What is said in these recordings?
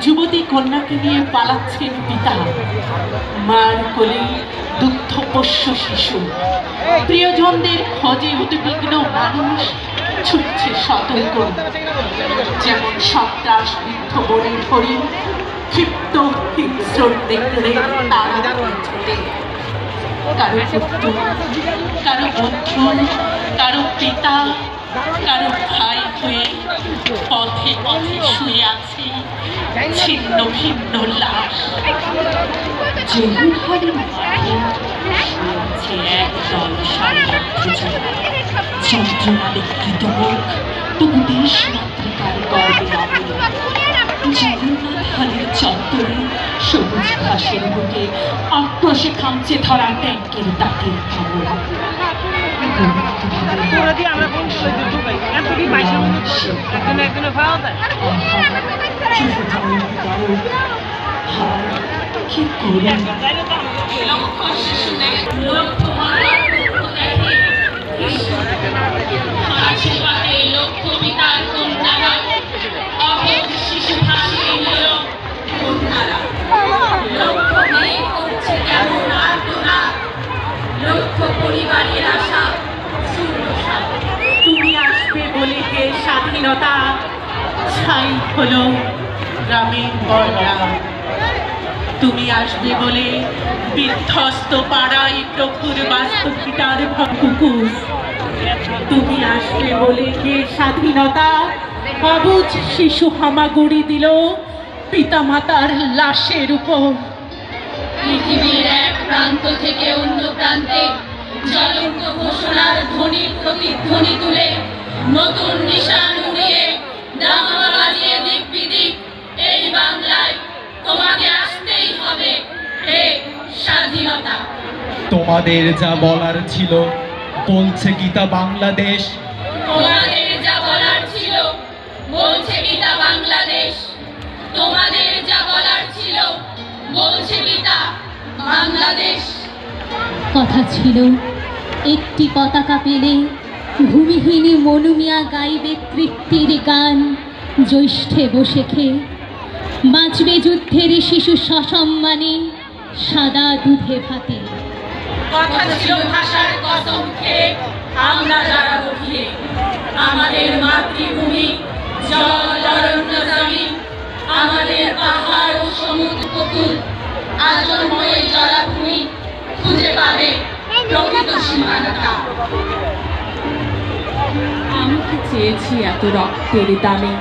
যুবতী কন্যাকে নিয়ে পালাচ্ছেন পিতা। মার কোলে দুগ্ধপোষ্য শিশু। প্রিয়জনদের খোঁজে উদ্বিগ্ন মানুষ ছুটছে সতর্ক। যেমন সন্ত্রাস, বৃদ্ধ বনের হরিণ। ক্ষিপ্ত হিংস্র দেখলে তারা ছুটে কারও পুত্র কারও বন্ধু কারও পিতা পথে পথে শুয়ে আছে ছিন্ন ভিন্ন চত্বরে ঘাসের বুকে খামচে ধরা ট্যাঙ্কের দাঁতের খবর পুরো দিয়ে স্বাধীনতা ছাই হলো গ্রামীণ বর্ণা। তুমি আসবে বলে বিধ্বস্ত পাড়ায় প্রভুর বাস্তবিকার কুকুর। তুমি আসবে বলে হে স্বাধীনতা অবুজ শিশু হামাগুড়ি দিল পিতামাতার লাশের উপর। পৃথিবীর এক প্রান্ত থেকে অন্য প্রান্তে জ্বলন্ত ঘোষণার ধ্বনি তোমাদের যা বলার ছিল বলছে গীতা বাংলাদেশ। তোমাদের যা বলার ছিল বলছে গীতা বাংলাদেশ। তোমাদের যা বলার ছিল বলছে গীতা বাংলাদেশ। কথা ছিল একটি পতাকা পেলে ভূমিহীনী মনুমিয়া গাইবে তৃপ্তির গান জ্যৈষ্ঠে বসে খেয়ে বাঁচবে যুদ্ধের শিশু সসম্মানে সাদা দুধে ভাতে। কথা ছিল ভাষার কসম খেয়ে আমরা যারা উঠিয়ে আমাদের মাতৃভূমি, জল অরণ্য জমিন আমাদের পাহাড় ও সমুদ্র উপকূল আজন্ময়ে জলাভূমি খুঁজে পাবে প্রকৃত সীমানাটা। আমি কি চেয়েছি এত রক্তের দামে?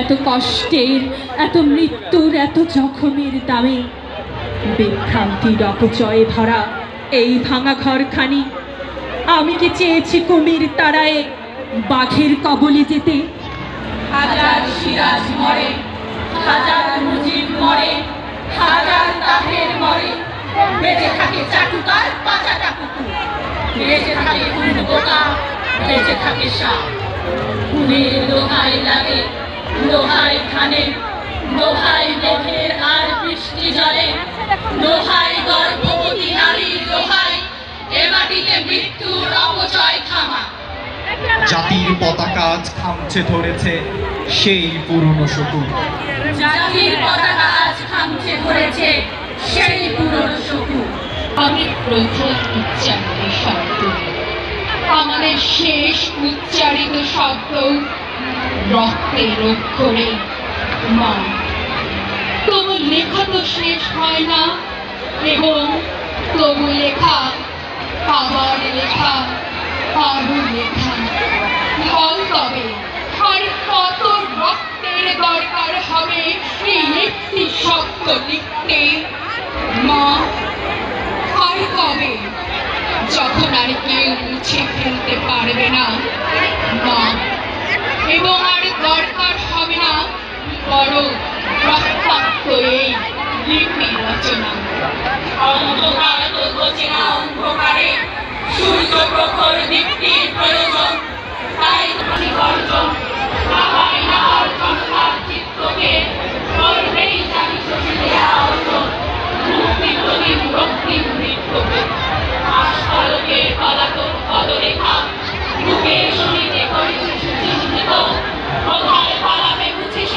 এত কষ্টের, এত মৃত্যুর, এত জখমের দামে? বিভ্রান্তির অপচয়ে ভরা এই ভাঙা ঘরখানি। আমি কি চেয়েছি কুমির তারায় বাঘের কবলে যেতে? হাজার সিরাজ মরে মরে বেঁচে থাকে বেঁচে থাকে দোহাই ধানে দোহাই মেঘের আজ খামছে ধরেছে সেই পুরনো শকুন। জাতির পতাকা আজ খামছে ধরেছে সেই পুরনো শকু আমি প্রথম উচ্চারিত শব্দ। আমাদের শেষ উচ্চারিত শব্দ রক্তের অক্ষরে মা তবু লেখা তো শেষ হয় না, এবং তবু লেখা, আবার লেখা আরও লেখা বল তবে আর কত রক্তের দরকার হবে। এই একটি শব্দ লিখতে মা, আর কবে? যখন আর কেউ মুছে ফেলতে পারবে না, মা, এবং আর দরকার হবে না, বড় রক্তাক্ত এই লিপি রচনা। অন্ধকার তো অন্ধকারে, সূর্য প্রখর দীপ্ত